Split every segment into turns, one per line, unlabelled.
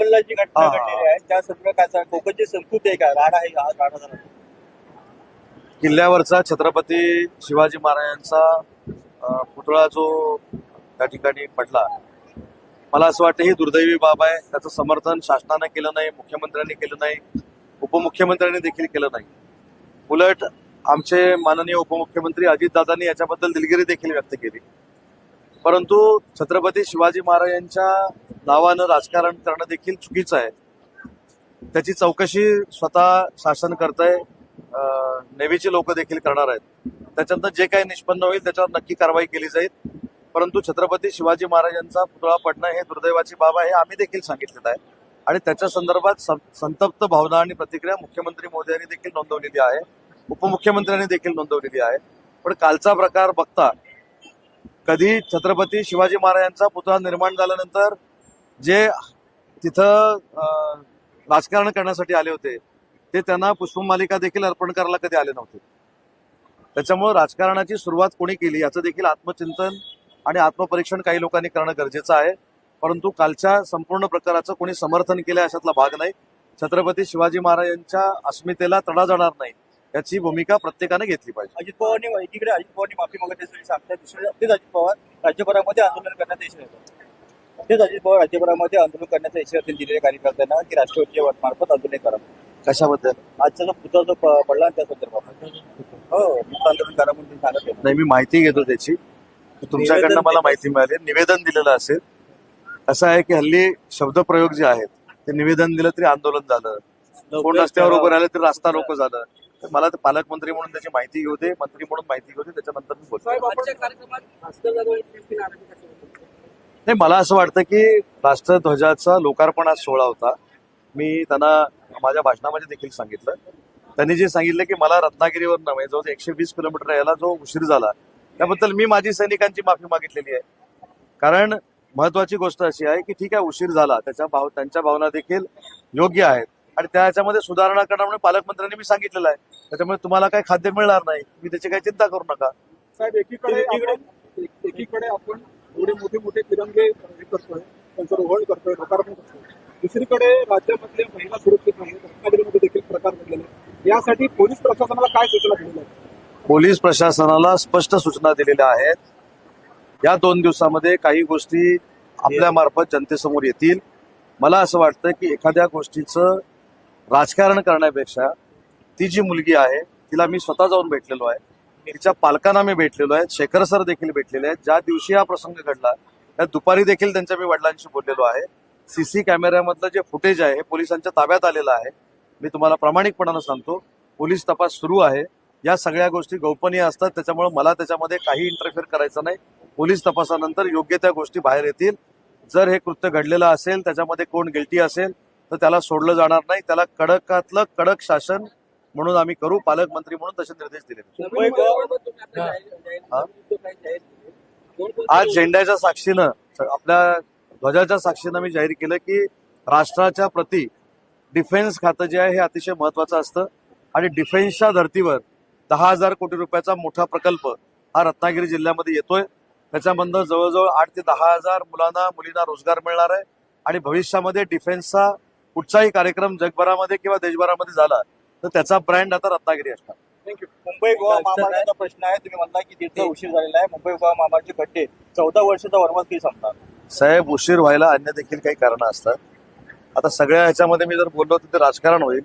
चिपळला जी घटना. घडलेली आहे. त्या संदर्भात कोकणची संस्कृती आहे का? राडा आहे हा राडा झाला.
किल्ल्यावरचा छत्रपती शिवाजी महाराजांचा पुतळा जो त्या ठिकाणी पडला. मला असं वाटतं ही दुर्दैवी बाब आहे. त्याचं समर्थन शासनानं केलं नाही मुख्यमंत्र्यांनी केलं नाही उपमुख्यमंत्र्यांनी देखील केलं नाही. उलट आमचे माननीय उपमुख्यमंत्री अजितदादांनी याच्याबद्दल दिलगिरी देखील व्यक्त केली. परंतु छत्रपती शिवाजी महाराजांच्या नावानं राजकारण करणं देखील चुकीचं आहे. त्याची चौकशी स्वतः शासन करतंय आहे नेव्हीचे लोक देखील करणार आहेत. त्याच्यानंतर जे काही निष्पन्न होईल त्याच्यावर नक्की कारवाई केली जाईल. परंतु छत्रपती शिवाजी महाराजांचा पुतळा पडणं हे दुर्दैवाची बाब आहे हे आम्ही देखील सांगितलेलं आहे. आणि त्याच्या संदर्भात संतप्त भावना आणि प्रतिक्रिया मुख्यमंत्री मोदयांनी देखील नोंदवलेली आहे. उपमुख्यमंत्र्यांनी देखील नोंदवलेली आहे. पण कालचा प्रकार बघता कधी छत्रपती शिवाजी महाराजांचा पुतळा निर्माण झाल्यानंतर जे तिथं अं, राजकारण करण्यासाठी आले होते ते त्यांना पुष्पमालिका देखील अर्पण करायला कधी आले नव्हते. त्याच्यामुळे राजकारणाची सुरुवात कोणी केली याचं देखील आत्मचिंतन आणि आत्मपरीक्षण काही लोकांनी करणं गरजेचं आहे. परंतु कालच्या संपूर्ण प्रकाराचं कोणी समर्थन केलं अशातला भाग नाही. छत्रपती शिवाजी महाराजांच्या अस्मितेला तडा जाणार नाही. याची भूमिका प्रत्येकाने घेतली पाहिजे.
अजित पवारने एकीकडे अजित पवारने माफी मागत असल्याचे सांगतात दुसरे तेच अजित पवार राज्यभरामध्ये आंदोलन करण्याचा इशारा देतात तेच अजित पवार राज्यभरामध्ये आंदोलन करण्याचा इशारा त्यांनी दिलेल्या कार्यकर्त्यांना की राष्ट्रवादीच्या मार्फत आंदोलन करा
कशाबद्दल?
आजचा जो पुतळा जो पडला त्या संदर्भात. हो आंदोलन करा म्हणून सांगत.
नाही मी माहिती घेतो त्याची. तुमच्याकडनं मला. माहिती मिळाली. निवेदन दिलेलं असेल. असं आहे की हल्ली शब्दप्रयोग जे आहेत ते निवेदन दिलं तरी आंदोलन झालं. कोण रस्त्यावर उभं राहिलं तरी रास्ता रोको झालं. तर मला पालकमंत्री म्हणून त्याची माहिती घेऊ दे मंत्री म्हणून माहिती घेऊ दे त्याच्यानंतर मी बोलतो? नाही मला असं वाटतं की राष्ट्रध्वजाचा लोकार्पण आज सोहळा होता. मी त्यांना माझ्या भाषणामध्ये देखील सांगितलं. त्यांनी जे सांगितलं की मला रत्नागिरीवर नव्हे जो एकशे वीस किलोमीटर यायला जो उशीर झाला त्याबद्दल मी माझी सैनिकांची माफी मागितलेली आहे. कारण महत्वाची गोष्ट अशी आहे की ठीक आहे उशीर झाला त्याच्या भाव त्यांच्या भावना देखील योग्य आहेत. आणि त्या ह्याच्यामध्ये सुधारणा करणं म्हणून पालकमंत्र्यांनी मी सांगितलेलं आहे. त्याच्यामुळे तुम्हाला काही खाद्य मिळणार नाही. मी त्याची काही चिंता करू नका.
साहेब एकीकडे
एकीकडे-
आपण एक- एकीकडे आपण एवढे मोठे मोठे तिरंगे हे करतोय त्यांचं रोहण करतोय लोकार्पण करतोय. दुसरीकडे राज्यामधले महिला सुरक्षित नाही रत्नागिरीमध्ये देखील प्रकार घडलेले आहेत. यासाठी पोलीस प्रशासनाला काय सूचना दिलेल्या आहेत
पोलीस प्रशासनाला स्पष्ट सूचना दिलेल्या आहेत. या दोन दिवसामध्ये काही गोष्टी आपल्या मार्फत जनतेसमोर येतील. मला असं वाटतं की एखाद्या गोष्टीचं राजकारण करण्यापेक्षा ती जी मुलगी आहे तिला मी स्वतः जाऊन भेटलेलो आहे. तिच्या पालकांना मी भेटलेलो आहे. शेखर सर देखील भेटलेले आहेत. ज्या दिवशी हा प्रसंग घडला त्या दुपारी देखील त्यांच्या मी वडिलांशी बोललेलो आहे. सीसी कॅमेऱ्यामधलं जे फुटेज आहे हे पोलिसांच्या ताब्यात आलेलं आहे. मी तुम्हाला प्रामाणिकपणानं सांगतो पोलीस तपास सुरू आहे. या सगळ्या गोष्टी गोपनीय असतात. त्याच्यामुळे मला त्याच्यामध्ये काही इंटरफेअर करायचं नाही. पोलीस तपासानंतर योग्य त्या गोष्टी बाहेर येतील. जर हे कृत्य घडलेलं असेल त्याच्यामध्ये कोण गिल्टी असेल तर त्याला सोडलं जाणार नाही. त्याला कडकातलं कडक शासन म्हणून आम्ही करू पालकमंत्री म्हणून तसे निर्देश दिले. आज झेंड्याच्या साक्षीनं आपल्या ध्वजाच्या साक्षीनं मी जाहीर केलं की राष्ट्राच्या प्रती डिफेन्स खातं जे आहे हे अतिशय महत्वाचं असतं. आणि डिफेन्सच्या धर्तीवर दहा हजार कोटी रुपयाचा मोठा प्रकल्प हा रत्नागिरी जिल्ह्यामध्ये येतोय. त्याच्यामधनं जवळजवळ आठ ते दहा हजार मुलांना मुलींना रोजगार मिळणार आहे. आणि भविष्यामध्ये डिफेन्सचा कुठचाही कार्यक्रम जगभरामध्ये किंवा देशभरामध्ये झाला तर त्याचा ब्रँड आता रत्नागिरी असणार.
थँक्यू
मुंबई गोवा महामार्गाचा प्रश्न आहे तुम्ही म्हणता की दीर्घ उशीर झालेला आहे मुंबई गोवा महामार्गचे खड्डे चौदा वर्षाचा वनवास कधी संपणार
साहेब उशीर व्हायला अन्य देखील काही कारणं असतात. आता सगळ्या ह्याच्यामध्ये मी जर बोललो तर ते राजकारण होईल.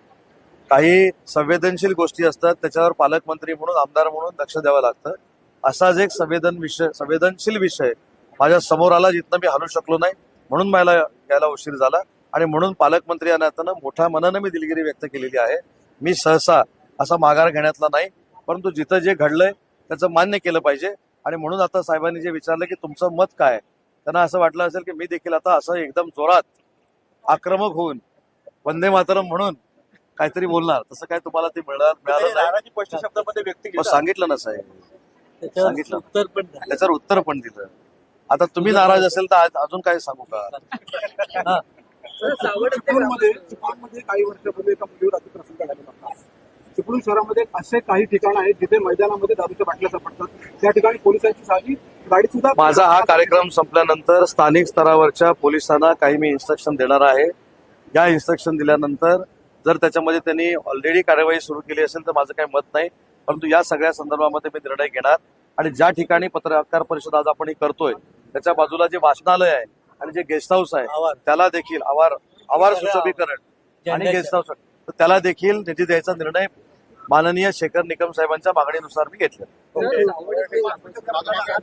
काही संवेदनशील गोष्टी असतात त्याच्यावर पालकमंत्री म्हणून आमदार म्हणून लक्ष द्यावं लागतं. असाच एक संवेदन विषय संवेदनशील विषय माझ्यासमोर आला जिथनं मी हलू शकलो नाही म्हणून मला यायला उशीर झाला. आणि म्हणून पालकमंत्री या नात्यानं मोठ्या मनानं मी दिलगिरी व्यक्त केलेली आहे. मी सहसा असा माघार घेण्यातला नाही परंतु जिथं जे घडलंय त्याचं मान्य केलं पाहिजे. आणि म्हणून आता साहेबांनी जे विचारलं की तुमचं मत काय? त्यांना असं वाटलं असेल की मी देखील आता असं एकदम जोरात आक्रमक होऊन वंदे मातरम म्हणून काहीतरी बोलणार. तसं काय तुम्हाला ते मिळणार मिळालं सांगितलं ना साहेब?
त्याच्यावर
सांगितलं.
उत्तर पण.
त्याच्यावर उत्तर पण दिलं. आता तुम्ही नाराज असेल तर अजून काय सांगू का?
चिपळूणमध्ये चिपळूणमध्ये काही वर्षापूर्वी एका मुलीवर अतिप्रसंग झालेला होता. चिपळूण शहरामध्ये असे काही ठिकाण आहेत जिथे मैदानामध्ये दारूच्या बाटल्या सापडतात. त्या ठिकाणी पोलिसांची साधी गाडी सुद्धा
माझा हा कार्यक्रम संपल्यानंतर स्थानिक स्तरावरच्या पोलिसांना काही मी इन्स्ट्रक्शन देणार आहे. या इन्स्ट्रक्शन दिल्यानंतर जर त्याच्यामध्ये त्यांनी ऑलरेडी कार्यवाही सुरू केली असेल तर माझं काही मत नाही. परंतु या सगळ्या संदर्भामध्ये मी निर्णय घेणार. आणि ज्या ठिकाणी पत्रकार परिषद आज आपण ही करतोय त्याच्या बाजूला जे वाचनालय आहे आणि जे गेस्ट हाऊस आहे त्याला देखील आवार आवार सुशोभीकरण आणि गेस्ट हाऊस. त्याला देखील निधी द्यायचा निर्णय माननीय शेखर निकम साहेबांच्या मागणीनुसार मी घेतला